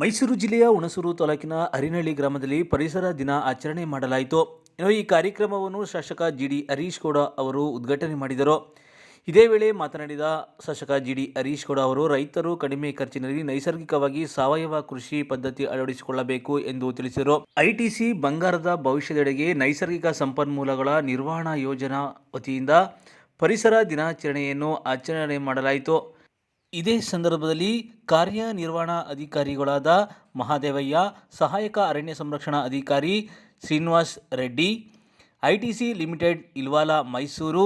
ಮೈಸೂರು ಜಿಲ್ಲೆಯ ಹುಣಸೂರು ತಾಲೂಕಿನ ಅರಿನಹಳ್ಳಿ ಗ್ರಾಮದಲ್ಲಿ ಪರಿಸರ ದಿನ ಆಚರಣೆ ಮಾಡಲಾಯಿತು. ಈ ಕಾರ್ಯಕ್ರಮವನ್ನು ಶಾಸಕ ಜಿ ಡಿ ಹರೀಶ್ ಗೌಡ ಅವರು ಉದ್ಘಾಟನೆ ಮಾಡಿದರು. ಇದೇ ವೇಳೆ ಮಾತನಾಡಿದ ಶಾಸಕ ಜಿ ಡಿ ಹರೀಶ್ ಗೌಡ ಅವರು, ರೈತರು ಕಡಿಮೆ ಖರ್ಚಿನಲ್ಲಿ ನೈಸರ್ಗಿಕವಾಗಿ ಸಾವಯವ ಕೃಷಿ ಪದ್ಧತಿ ಅಳವಡಿಸಿಕೊಳ್ಳಬೇಕು ಎಂದು ತಿಳಿಸಿದರು. ಐಟಿಸಿ ಬಂಗಾರದ ಭವಿಷ್ಯದೆಡೆಗೆ ನೈಸರ್ಗಿಕ ಸಂಪನ್ಮೂಲಗಳ ನಿರ್ವಹಣಾ ಯೋಜನಾ ವತಿಯಿಂದ ಪರಿಸರ ದಿನಾಚರಣೆಯನ್ನು ಆಚರಣೆ ಮಾಡಲಾಯಿತು. ಇದೇ ಸಂದರ್ಭದಲ್ಲಿ ಕಾರ್ಯನಿರ್ವಹಣಾ ಅಧಿಕಾರಿಗಳಾದ ಮಹಾದೇವಯ್ಯ, ಸಹಾಯಕ ಅರಣ್ಯ ಸಂರಕ್ಷಣಾ ಅಧಿಕಾರಿ Srinivas Reddy, ITC limited Ilavala Mysuru,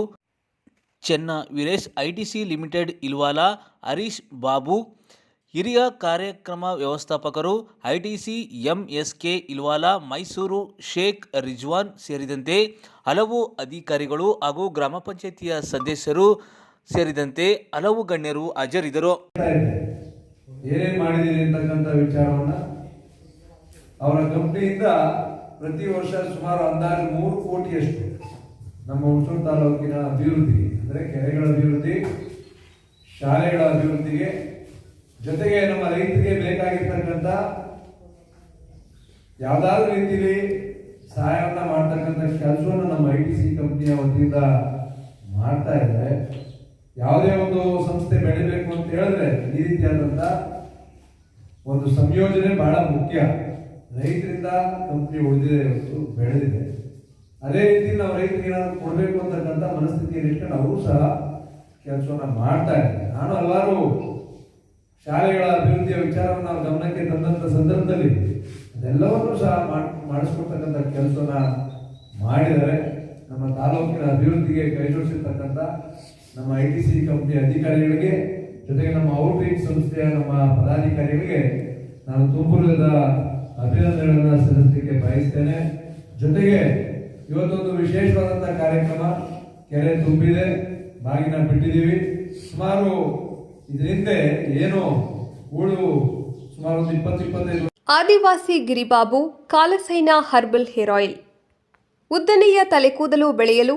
Chenna Veeresh, ITC limited Ilavala Harish Babu, ಹಿರಿಯ ಕಾರ್ಯಕ್ರಮ ವ್ಯವಸ್ಥಾಪಕರು ಐಟಿಸಿ ಎಂಎಸ್ಕೆ ಇಲ್ವಾಲ ಮೈಸೂರು ಶೇಖ್ ರಿಜ್ವಾನ್ ಸೇರಿದಂತೆ ಹಲವು ಅಧಿಕಾರಿಗಳು ಹಾಗೂ ಗ್ರಾಮ ಪಂಚಾಯಿತಿಯ ಸದಸ್ಯರು ಸೇರಿದಂತೆ ಹಲವು ಗಣ್ಯರು ಹಾಜರಿದ್ದರು. ಏನೇನು ಮಾಡಿದ್ದೀನಿ ಅಂತಕ್ಕಂಥ ವಿಚಾರವನ್ನ ಅವರ ಕಂಪ್ನಿಯಿಂದ ಪ್ರತಿ ವರ್ಷ ಸುಮಾರು ಅಂದಾಜು ಮೂರು ಕೋಟಿಯಷ್ಟು ನಮ್ಮ ಹುಣಸೂರು ತಾಲೂಕಿನ ಅಭಿವೃದ್ಧಿ, ಅಂದರೆ ಕೆರೆಗಳ ಅಭಿವೃದ್ಧಿ, ಶಾಲೆಗಳ ಅಭಿವೃದ್ಧಿಗೆ ಜೊತೆಗೆ ನಮ್ಮ ರೈತರಿಗೆ ಬೇಕಾಗಿರ್ತಕ್ಕಂಥ ಯಾವ್ದಾದ್ರು ರೀತಿಯಲ್ಲಿ ಸಹಾಯವನ್ನು ಮಾಡ್ತಕ್ಕಂಥ ಕೆಲಸವನ್ನು ನಮ್ಮ ಐ ಟಿ ಸಿ ಕಂಪ್ನಿಯ ವತಿಯಿಂದ ಮಾಡ್ತಾ ಇದ್ದಾರೆ. ಯಾವುದೇ ಒಂದು ಸಂಸ್ಥೆ ಬೆಳಿಬೇಕು ಅಂತ ಹೇಳಿದ್ರೆ ಈ ರೀತಿಯಾದಂಥ ಒಂದು ಸಂಯೋಜನೆ ಬಹಳ ಮುಖ್ಯ. ರೈತರಿಂದ ಕಂಪ್ನಿ ಉಳಿದಿದೆ ಇವತ್ತು ಬೆಳೆದಿದೆ. ಅದೇ ರೀತಿ ನಾವು ರೈತರಿಗೆ ಏನಾದ್ರು ಕೊಡಬೇಕು ಅಂತಕ್ಕಂಥ ಮನಸ್ಥಿತಿಯಲ್ಲಿ ಇಟ್ಕೊಂಡು ಅವರು ಸಹ ಕೆಲಸವನ್ನ ಮಾಡ್ತಾ ಇದ್ದಾರೆ. ನಾನು ಹಲವಾರು ಶಾಲೆಗಳ ಅಭಿವೃದ್ಧಿಯ ವಿಚಾರವನ್ನು ನಾವು ಗಮನಕ್ಕೆ ತಂದಂಥ ಸಂದರ್ಭದಲ್ಲಿ ಅದೆಲ್ಲವನ್ನೂ ಸಹ ಮಾಡ್- ಮಾಡಿಸ್ಕೊಡ್ತಕ್ಕಂಥ ಕೆಲಸವನ್ನ ಮಾಡಿದರೆ ನಮ್ಮ ತಾಲೂಕಿನ ಅಭಿವೃದ್ಧಿಗೆ ಕೈ ಜೋಡಿಸಿರ್ತಕ್ಕಂಥ ನಮ್ಮ ಐ ಟಿ ಸಿ ಕಂಪ್ನಿ ಅಧಿಕಾರಿಗಳಿಗೆ, ಜೊತೆಗೆ ನಮ್ಮ ಔಟ್ರೀಚ್ ಸಂಸ್ಥೆಯ ನಮ್ಮ ಪದಾಧಿಕಾರಿಗಳಿಗೆ ನಾನು ತುಮಕೂರದ ಅಭಿನಂದನೆಗಳನ್ನು ಸಲ್ಲಿಸಲಿಕ್ಕೆ ಬಯಸ್ತೇನೆ. ಜೊತೆಗೆ ಇವತ್ತೊಂದು ವಿಶೇಷವಾದಂಥ ಕಾರ್ಯಕ್ರಮ ಕೆರೆ ತುಂಬಿದೆ, ಬಾಗಿನ ಬಿಟ್ಟಿದ್ದೀವಿ. ಸುಮಾರು ಇದರಿಂದ ಏನು ಉಳು ಸುಮಾರು ಒಂದು ಇಪ್ಪತ್ತು Adivasi Giribabu, Kalasaina herbal hair oil. ಉದ್ದನೆಯ ತಲೆಕೂದಲು ಬೆಳೆಯಲು